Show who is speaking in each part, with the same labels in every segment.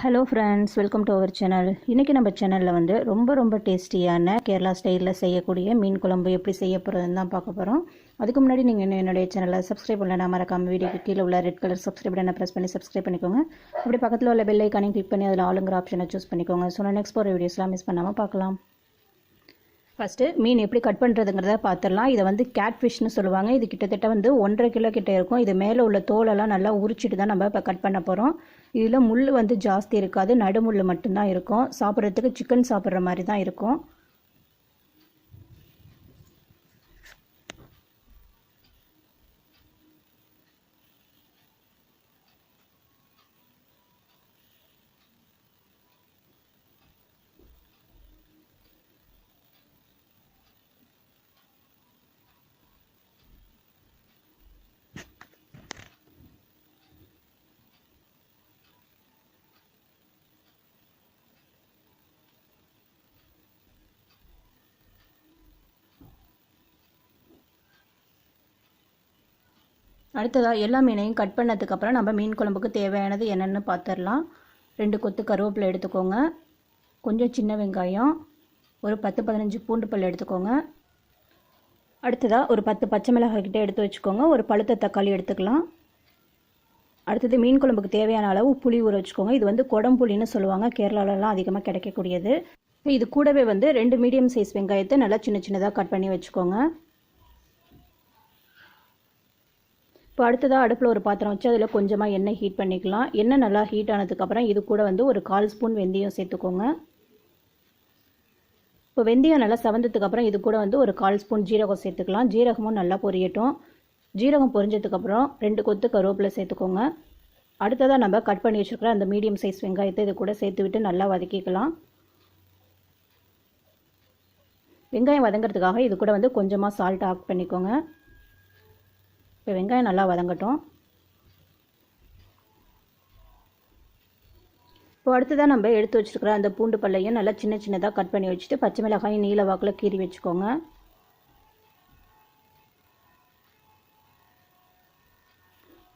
Speaker 1: Hello friends welcome to our channel இன்றைக்கி நம்ம சேனலில் வந்து ரொம்ப ரொம்ப டேஸ்டியான கேரளா ஸ்டைலில் செய்யக்கூடிய மீன் குழம்பு எப்படி செய்ய போகிறதுன்னு தான் பார்க்க போகிறோம் அதுக்கு முன்னாடி நீங்கள் இன்னும் என்னுடைய சேனலை சப்ஸ்கிரைப் பண்ணலாம் மறக்காமல் வீடியோக்கு கீழே உள்ள ரெட் கலர் சப்ஸ்கிரைப் பட்டனை ப்ரெஸ் பண்ணி சப்ஸ்கிரைப் பண்ணிக்கோங்க. அப்படி பக்கத்தில் உள்ள பெல் ஐக்கானையும் கிளிக் பண்ணி அதில் ஆளுங்கிற ஆப்ஷனை சூஸ் பண்ணிக்கோங்க. ஸோ நான் நெக்ஸ்ட் போகிற வீடியோஸ்லாம் மிஸ் பண்ணாமல் பார்க்கலாம். ஃபஸ்ட்டு மீன் எப்படி கட் பண்ணுறதுங்கிறத பார்த்துடலாம் இதை வந்து கேட் ஃபிஷ்னு சொல்லுவாங்க. இது கிட்டத்தட்ட வந்து ஒன்றரை கிலோ கிட்ட இருக்கும். இது மேலே உள்ள தோலெல்லாம் நல்லா உரிச்சிட்டு தான் நம்ம இப்போ கட் பண்ண போகிறோம் இதில் முள் வந்து ஜாஸ்தி இருக்காது. நடுமுள் மட்டும்தான் இருக்கும். சாப்பிட்றதுக்கு சிக்கன் சாப்பிட்ற மாதிரி தான் இருக்கும். அடுத்ததாக எல்லா மீனையும் கட் பண்ணதுக்கப்புறம் நம்ம மீன் குழம்புக்கு தேவையானது என்னென்னு பார்த்துடலாம் ரெண்டு கொத்து கருவேப்பிலை எடுத்துக்கோங்க. கொஞ்சம் சின்ன வெங்காயம். ஒரு பத்து பதினஞ்சு பூண்டு பல் எடுத்துக்கோங்க. அடுத்ததாக ஒரு பத்து பச்சை மிளகாய் கிட்டே எடுத்து வச்சுக்கோங்க. ஒரு பழுத்த தக்காளி எடுத்துக்கலாம். அடுத்தது மீன் குழம்புக்கு தேவையான அளவு புளி ஊற வச்சுக்கோங்க. இது வந்து குடம்புளின்னு சொல்லுவாங்க. கேரளாலலாம் அதிகமாக கிடைக்கக்கூடியது. இது கூடவே வந்து ரெண்டு மீடியம் சைஸ் வெங்காயத்தை நல்லா சின்ன சின்னதாக கட் பண்ணி வச்சுக்கோங்க. இப்போ அடுத்ததாக அடுப்பில் ஒரு பாத்திரம் வச்சு அதில் கொஞ்சமாக எண்ணெய் ஹீட் பண்ணிக்கலாம். எண்ணெய் நல்லா ஹீட் ஆனதுக்கப்புறம் இது கூட வந்து ஒரு கால் ஸ்பூன் வெந்தயம் சேர்த்துக்கோங்க. இப்போ வெந்தயம் நல்லா செவந்ததுக்கப்புறம் இது கூட வந்து ஒரு கால் ஸ்பூன் ஜீரகம் சேர்த்துக்கலாம். ஜீரகமும் நல்லா பொரியட்டும். ஜீரகம் பொரிஞ்சதுக்கப்புறம் ரெண்டு கொத்து கருவேப்பிலை சேர்த்துக்கோங்க. அடுத்ததாக நம்ம கட் பண்ணி வச்சுருக்கிற அந்த மீடியம் சைஸ் வெங்காயத்தை இது கூட சேர்த்து விட்டு நல்லா வதக்கிக்கலாம். வெங்காயம் வதங்கிறதுக்காக இது கூட வந்து கொஞ்சமாக சால்ட் ஆட் பண்ணிக்கோங்க. இப்போ வெங்காயம் நல்லா வதங்கட்டும். இப்போ அடுத்ததாக நம்ம எடுத்து வச்சுருக்கிற அந்த பூண்டு பல்லையும் நல்லா சின்ன சின்னதாக கட் பண்ணி வச்சுட்டு பச்சை மிளகாயும் நீல வாக்கில் கீறி வச்சுக்கோங்க.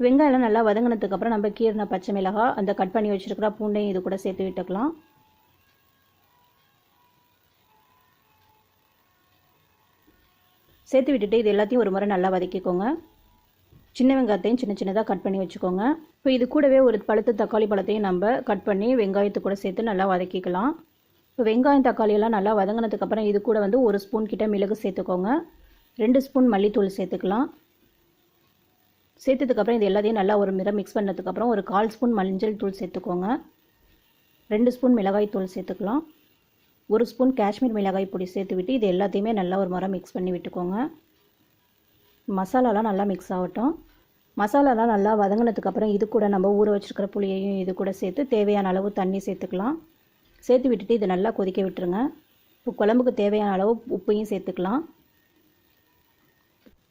Speaker 1: வெங்காயம் நல்லா வதங்கினதுக்கப்புறம் நம்ம கீரின பச்சை மிளகாய் அந்த கட் பண்ணி வச்சுருக்கிற பூண்டையும் இது கூட சேர்த்து விட்டுக்கலாம். சேர்த்து விட்டுட்டு இது எல்லாத்தையும் ஒரு முறை நல்லா வதக்கிக்கோங்க. சின்ன வெங்காயத்தையும் சின்ன சின்னதாக கட் பண்ணி வச்சுக்கோங்க. இப்போ இது கூடவே ஒரு பழுத்த தக்காளி பழத்தையும் நம்ம கட் பண்ணி வெங்காயத்து கூட சேர்த்து நல்லா வதக்கிக்கலாம். இப்போ வெங்காயம் தக்காளியெல்லாம் நல்லா வதங்கினதுக்கப்புறம் இது கூட வந்து ஒரு ஸ்பூன் கிட்ட மிளகு சேர்த்துக்கோங்க. ரெண்டு ஸ்பூன் மல்லித்தூள் சேர்த்துக்கலாம். சேர்த்ததுக்கப்புறம் இது எல்லாத்தையும் நல்லா ஒரு மிரம் மிக்ஸ் பண்ணதுக்கப்புறம் ஒரு கால் ஸ்பூன் மஞ்சள் தூள் சேர்த்துக்கோங்க. ரெண்டு ஸ்பூன் மிளகாய் தூள் சேர்த்துக்கலாம். ஒரு ஸ்பூன் காஷ்மீர் மிளகாய் பொடி சேர்த்து விட்டு இது எல்லாத்தையுமே நல்லா ஒரு முறை மிக்ஸ் பண்ணி விட்டுக்கோங்க. மசாலாலாம் நல்லா மிக்ஸ் ஆகட்டும். மசாலாலாம் நல்லா வதங்கினதுக்கப்புறம் இது கூட நம்ம ஊற வச்சுருக்கிற புளியையும் இது கூட சேர்த்து தேவையான அளவு தண்ணி சேர்த்துக்கலாம். சேர்த்து விட்டுட்டு இதை நல்லா கொதிக்க விட்டுருங்க. இப்போ குழம்புக்கு தேவையான அளவு உப்பையும் சேர்த்துக்கலாம்.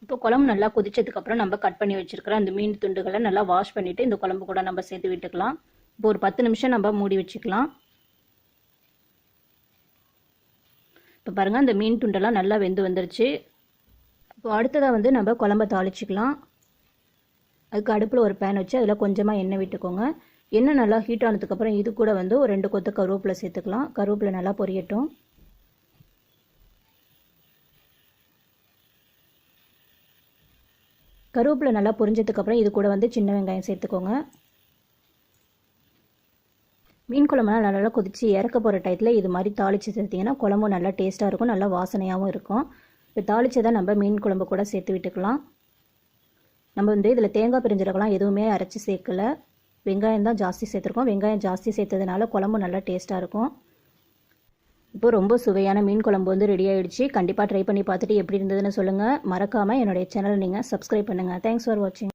Speaker 1: இப்போ குழம்பு நல்லா கொதிச்சதுக்கப்புறம் நம்ம கட் பண்ணி வச்சுருக்கிற அந்த மீன் துண்டுகளை நல்லா வாஷ் பண்ணிவிட்டு இந்த குழம்பு கூட நம்ம சேர்த்து விட்டுக்கலாம். இப்போ ஒரு பத்து நிமிஷம் நம்ம மூடி வச்சுக்கலாம். இப்போ பாருங்கள் அந்த மீன் துண்டெல்லாம் நல்லா வெந்து வந்துருச்சு. இப்போ அடுத்ததாக வந்து நம்ம குழம்ப தாளிச்சிக்கலாம். அதுக்கு அடுப்பில் ஒரு பேன் வச்சு அதில் கொஞ்சமாக எண்ணெய் விட்டுக்கோங்க. எண்ணெய் நல்லா ஹீட் ஆனதுக்கப்புறம் இது கூட வந்து ஒரு ரெண்டு கொத்து கருவேப்பிலை சேர்த்துக்கலாம். கருவேப்பிலை நல்லா பொரியட்டும். கருவேப்பிலை நல்லா பொரிஞ்சதுக்கப்புறம் இது கூட வந்து சின்ன வெங்காயம் சேர்த்துக்கோங்க. மீன் குழம்புலாம் நல்லா நல்லா கொதித்து இறக்க போகிற டயத்தில் இது மாதிரி தாளித்து சேர்த்திங்கன்னா குழம்பும் நல்லா டேஸ்ட்டாக இருக்கும் நல்லா வாசனையாகவும் இருக்கும். இப்போ தாளிச்சதை நம்ம மீன் குழம்பு கூட சேர்த்து விட்டுக்கலாம். நம்ம வந்து இதில் தேங்காய் பிரிஞ்சிருக்கலாம் எதுவுமே அரைச்சி சேர்க்கல. வெங்காயம் தான் ஜாஸ்தி சேர்த்துருக்கோம். வெங்காயம் ஜாஸ்தி சேர்த்ததுனால குழம்பு நல்லா டேஸ்ட்டாக இருக்கும். இப்போ ரொம்ப சுவையான மீன் குழம்பு வந்து ரெடி ஆகிடுச்சு கண்டிப்பாக ட்ரை பண்ணி பார்த்துட்டு எப்படி இருந்ததுன்னு சொல்லுங்கள் மறக்காமல் என்னுடைய சேனலை நீங்கள் சப்ஸ்கிரைப் பண்ணுங்கள் தேங்க்ஸ் ஃபார் வாட்சிங்